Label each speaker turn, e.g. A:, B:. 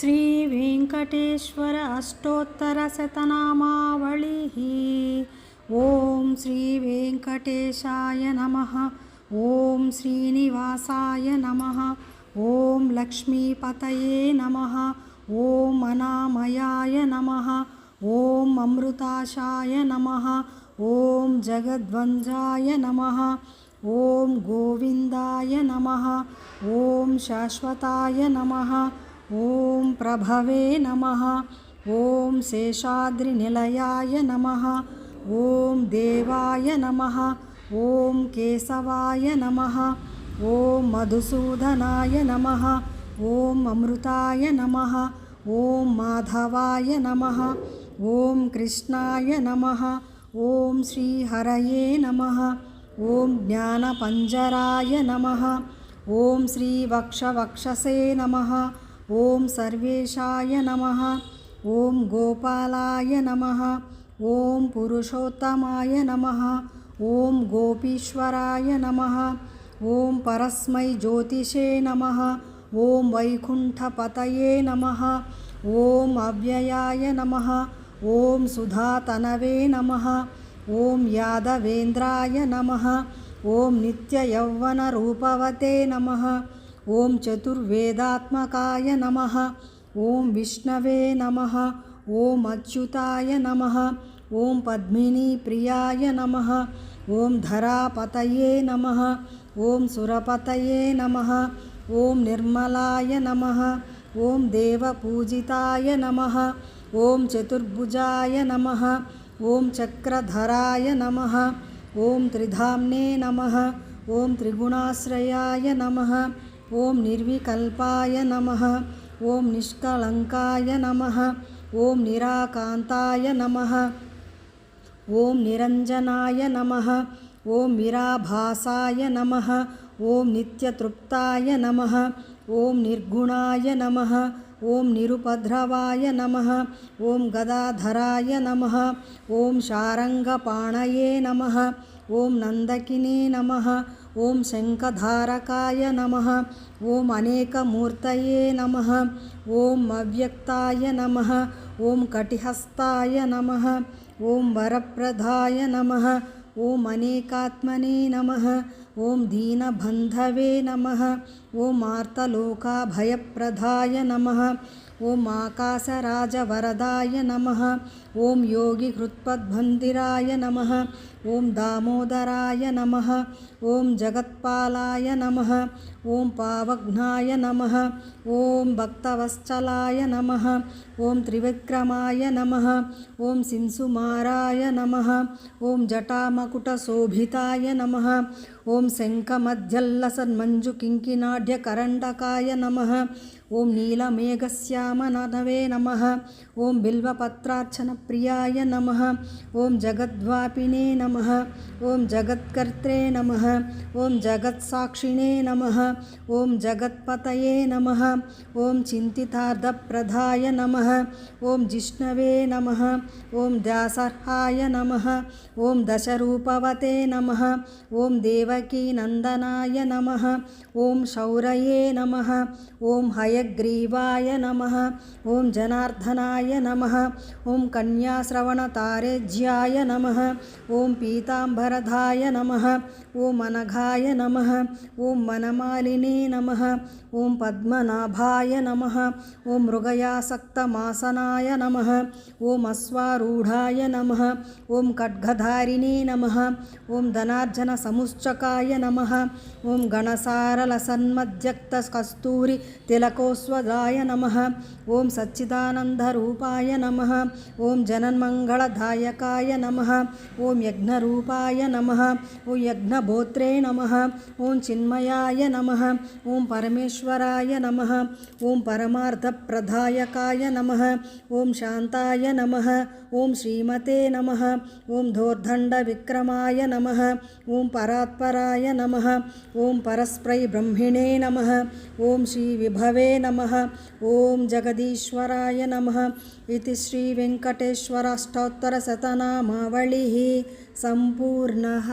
A: श्रीवेङ्कटेश्वर अष्टोत्तरशतनामावलिः ॐ श्रीवेङ्कटेशाय नमः ॐ श्रीनिवासाय नमः ॐ लक्ष्मीपतये नमः ॐ अनामयाय नमः ॐ अमृताशाय नमः ॐ जगद्वन्द्वाय नमः ॐ गोविन्दाय नमः ॐ शाश्वताय नमः ॐ प्रभवे नमः ॐ शेषाद्रिनिलयाय नमः ॐ देवाय नमः ॐ केशवाय नमः ॐ मधुसूदनाय नमः ॐ अमृताय नमः ॐ माधवाय नमः ॐ कृष्णाय नमः ॐ श्रीहरये नमः ॐ ज्ञानपञ्जराय नमः ॐ श्रीवक्षवक्षसे नमः ॐ सर्वेशाय नमः ॐ गोपालाय नमः ॐ पुरुषोत्तमाय नमः ॐ गोपीश्वराय नमः ॐ परस्मै ज्योतिषे नमः ॐ वैकुण्ठपतये नमः ॐ अव्ययाय नमः ॐ सुधातनवे नमः ॐ यादवेन्द्राय नमः ॐ नित्ययौवनरूपवते नमः। ॐ चतुर्वेदात्मकाय नमः ॐ विष्णवे नमः ॐ अच्युताय नमः ॐ पद्मिनीप्रियाय नमः ॐ धरापतये नमः ॐ सुरपतये नमः ॐ निर्मलाय नमः ॐ देवपूजिताय नमः ॐ चतुर्भुजाय नमः ॐ चक्रधराय नमः ॐ त्रिधाम्ने नमः ॐ त्रिगुणाश्रयाय नमः ॐ निर्विकल्पाय नमः ॐ निष्कलङ्काय नमः ॐ निराकान्ताय नमः ॐ निरञ्जनाय नमः ॐ विराभासाय नमः ॐ नित्यतृप्ताय नमः ॐ निर्गुणाय नमः ॐ निरुपद्रवाय नमः ॐ गदाधराय नमः ॐ शारङ्गपाणये नमः ॐ नन्दकिने नमः ॐ शङ्खधारकाय नमः, ॐ अनेकमूर्तये नमः, ॐ अव्यक्ताय नमः, ॐ कटिहस्ताय नमः, ॐ वरप्रदाय नमः, ॐ अनेकात्मने नमः, ॐ दीनबन्धवे नमः, ॐ आर्तलोकाभयप्रदाय नमः, ॐ आकाशराजवरदाय नमः ॐ योगिहृत्पद्भन्दिराय नमः ॐ दामोदराय नमः ॐ जगत्पालाय नमः ॐ पावघ्नाय नमः ॐ भक्तवत्सलाय नमः ॐ त्रिविक्रमाय नमः ॐ सिंसुमाराय नमः ॐ जटामकुटशोभिताय नमः ॐ शङ्खमध्यल्लसन्मञ्जुकिङ्किनाढ्यकरण्डकाय नमः ॐ नीलमेघश्यामनवे नमः ॐ बिल्वपत्रार्चनप्रियाय नमः ॐ जगद्वापिने नमः ॐ जगत्कर्त्रे नमः ॐ जगत्साक्षिणे नमः ॐ जगत्पतये नमः ॐ चिन्तितार्थप्रदाय नमः ॐ जिष्णवे नमः ॐ दासर्हाय नमः ॐ दशरूपवते नमः ॐ देवकीनन्दनाय नमः ॐ शौरये नमः ॐ हयग्रीवाय नमः ॐ जनार्दनाय नमः ॐ कन्याश्रवणतारेज्याय नमः। ॐ पीताम्बरधाय नमः। ॐ अनघाय नमः ॐ वनमालिने नमः ॐ पद्मनाभाय नमः ॐ मृगयासक्तमासनाय नमः ॐ अश्वारूढाय नमः ॐ खड्गधारिणे नमः ॐ धनार्जनसमुच्चकाय नमः ॐ गणसारलसन्मध्यक्तकस्तूरि तिलकोस्वदाय नमः ॐ सच्चिदानन्दरूपाय नमः ॐ जनन्मङ्गलदायकाय नमः ॐ यज्ञरूपाय नमः ॐ यज्ञभोत्रे नमः ॐ चिन्मयाय नमः ॐ परमेश्वराय नमः ॐ परमार्थप्रदायकाय नमः ॐ शान्ताय नमः ॐ श्रीमते नमः ॐ धोर्दण्डविक्रमाय नमः ॐ परात्पराय नमः ॐ परस्प्रै ब्रह्मिणे नमः ॐ श्रीविभवे नमः ॐ जगदीश्वराय नमः इति श्रीवेङ्कटेश्वराष्टोत्तरशतनामावलिः सम्पूर्णः